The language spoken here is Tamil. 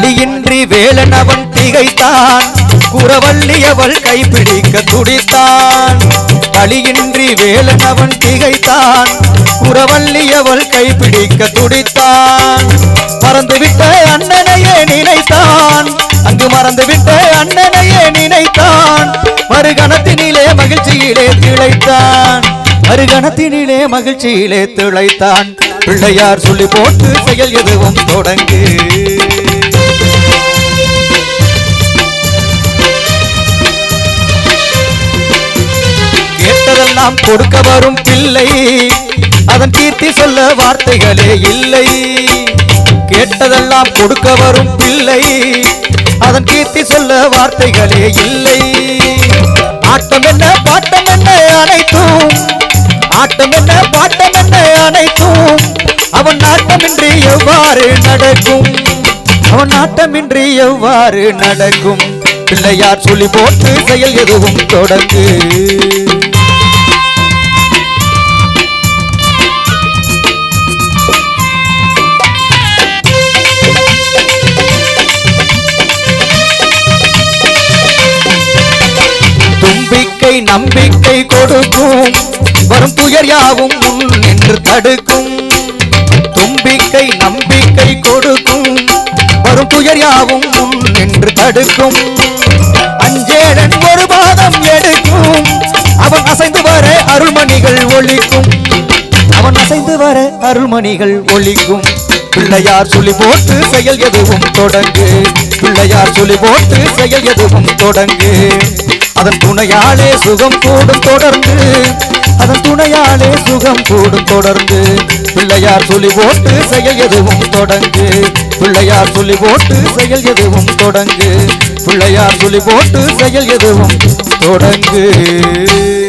வேலன் அவன் திகைத்தான். குறவள்ளி அவள் கைப்பிடிக்க துடித்தான். களியின்றி வேலன் அவன் திகைத்தான். குறவள்ளி அவள் கைப்பிடிக்க துடித்தான். மறந்துவிட்ட அண்ணனையே நினைத்தான். அங்கு மறந்துவிட்ட அண்ணனையே நினைத்தான். மறுகணத்தினிலே மகிழ்ச்சியிலே திளைத்தான். மறுகணத்தினிலே மகிழ்ச்சியிலே திளைத்தான். பிள்ளையார் சொல்லி போட்டு செயல் எதுவும் தொடங்கு. நாம் கொடுக்க வரும் பிள்ளை. அதன் கீர்த்தி சொல்ல வார்த்தைகளே இல்லை. கேட்டதெல்லாம் கொடுக்க வரும் பிள்ளை. அதன் கீர்த்தி சொல்ல வார்த்தைகளே இல்லை. ஆட்டம் என்ன பாட்டம் என்ன அனைத்தும்? ஆட்டம் என்ன பாட்டம் என்ன அனைத்தும்? அவன் நாட்டமின்றி எவ்வாறு நடக்கும்? அவன் நாட்டமின்றி எவ்வாறு நடக்கும்? பிள்ளையார் சொல்லி போட்டு செயல் எதுவும் தொடங்கு. தும்பிக்கை நம்பிக்கை கொடுக்கும். வரும் துயர் யாவும் முன் நின்று தடுக்கும். தும்பிக்கை நம்பிக்கை கொடுக்கும். வரும் துயர் யாவும் முன் நின்று தடுக்கும். அஞ்சேழன் ஒரு பாதம் எடுக்கும். அவன் அசைந்து வர அருள்மணிகள் ஒழிக்கும் அவன் அசைந்து வர அருள்மணிகள் ஒழிக்கும் பிள்ளையார் சொல்லி போட்டு செயல் எதுவும் தொடங்கு. பிள்ளையார் சொல்லி போட்டு செயல் எதுவும் தொடங்கு. அதன் துணையாலே சுகம் கூடும் தொடர்ந்து அதன் துணையாலே சுகம் கூடும் தொடர்ந்து. பிள்ளையார் சொல்லி போட்டு செயல் எதுவும் தொடங்கு. பிள்ளையார் சொல்லி போட்டு செயல் எதுவும் தொடங்கு. பிள்ளையார் சொல்லி போட்டு செயல் எதுவும் தொடங்கு.